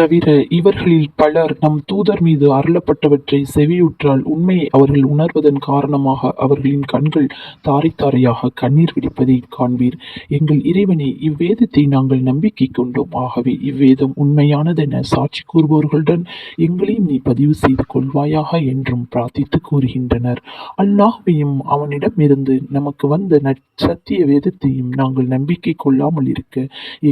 தவிர இவர்களில் பலர் நம் தூதர் மீது அருளப்பட்டவற்றை செவியுற்றால் உண்மையை அவர்கள் உணர்வதன் காரணமாக அவர்களின் கண்கள் தாரை தாரையாக கண்ணீர் விடிப்பதை காண்பீர். எங்கள் இறைவனே இவ்வேதத்தை நாங்கள் நம்பிக்கை கொண்டோம். ஆகவே இவ்வேதம் உண்மையானதென சாட்சி கூறுபவர்களுடன் எங்களையும் நீ பதிவு செய்து கொள்வாயாக என்றும் பிரார்த்தித்து கூறுகின்றனர். அல்லாஹையும் அவனிடமிருந்து நமக்கு வந்த நற்சத்திய வேதத்தையும் நாங்கள் நம்பிக்கை கொள்ளாமல் இருக்க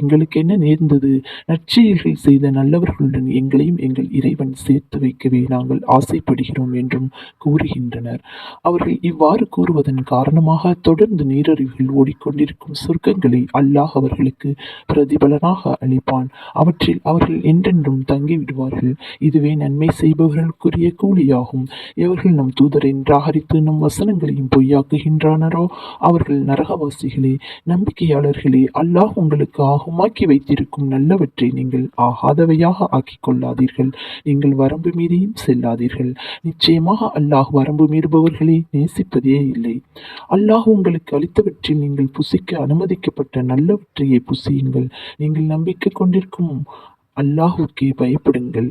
எங்களுக்கு என்ன நேர்ந்தது? நற்செயல்கள் செய்த நல்ல நல்லவர்களுடன் எங்களையும் எங்கள் இறைவன் சேர்த்து வைக்கவே நாங்கள் ஆசைப்படுகிறோம் என்றும் கூறுகின்றனர். அவர்கள் இவ்வாறு கூறுவதன் காரணமாக தொடர்ந்து நீரறிவுகள் ஓடிக்கொண்டிருக்கும் சொர்க்கங்களை அல்லாஹ் அவர்களுக்கு பிரதிபலனாக அளிப்பான். அவற்றில் அவர்கள் என்றென்றும் தங்கிவிடுவார்கள். இதுவே நன்மை செய்பவர்களுக்குரிய கூலியாகும். இவர்கள் நம் தூதரை நிராகரித்து நம் வசனங்களையும் பொய்யாக்குகின்றனரோ அவர்கள் நரகவாசிகளே. நம்பிக்கையாளர்களே அல்லாஹ் உங்களுக்கு ஆகுமாக்கி வைத்திருக்கும் நல்லவற்றை நீங்கள் ஆகாதவையாக ஆக்கிக் கொள்ளாதீர்கள். நீங்கள் வரம்பு மீறியும் செல்லாதீர்கள். நிச்சயமாக அல்லாஹ் வரம்பு மீறுபவர்களை நேசிப்பதே இல்லை. அல்லாஹ் உங்களுக்கு அளித்தவற்றில் நீங்கள் புசிக்க அனுமதிக்கப்பட்ட நல்லவற்றையே புசியுங்கள். நீங்கள் நம்பிக்கை கொண்டிருக்கும் அல்லாஹுக்கே பயப்படுங்கள்.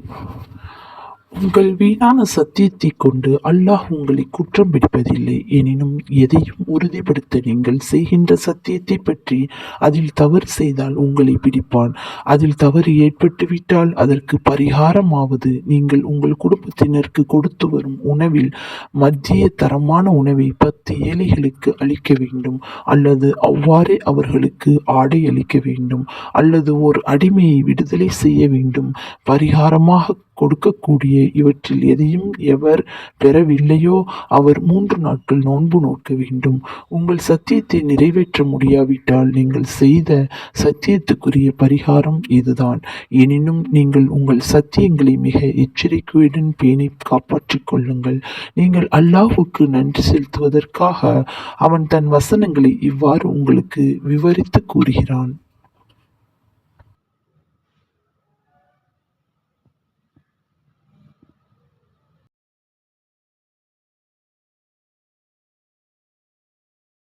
உங்கள் வீணான சத்தியத்தைக் கொண்டு அல்லாஹ் உங்களை குற்றம் பிடிப்பதில்லை. எனினும் எதையும் உறுதிப்படுத்த நீங்கள் செய்கின்ற சத்தியத்தைப் பற்றி அதில் தவறு செய்தால் உங்களை பிடிப்பான். அதில் தவறு ஏற்பட்டுவிட்டால் அதற்கு பரிகாரமாவது நீங்கள் உங்கள் குடும்பத்தினருக்கு கொடுத்து வரும் உணவில் மத்திய தரமான உணவை பத்து ஏழைகளுக்கு அளிக்க வேண்டும் அல்லது அவ்வாறே அவர்களுக்கு ஆடை அளிக்க வேண்டும் அல்லது ஒரு அடிமையை விடுதலை செய்ய வேண்டும். பரிகாரமாக கொடுக்கக்கூடிய இவற்றில் எதையும் எவர் பெறவில்லையோ அவர் மூன்று நாட்கள் நோன்பு நோக்க வேண்டும். உங்கள் சத்தியத்தை நிறைவேற்ற முடியாவிட்டால் நீங்கள் செய்த சத்தியத்துக்குரிய பரிகாரம் இதுதான். எனினும் நீங்கள் உங்கள் சத்தியங்களை மிக எச்சரிக்கையுடன் பேணி காப்பாற்றிக் கொள்ளுங்கள். நீங்கள் அல்லாஹுக்கு நன்றி செலுத்துவதற்காக அவன் தன் வசனங்களை இவ்வாறு உங்களுக்கு விவரித்துக் கூறுகிறான்.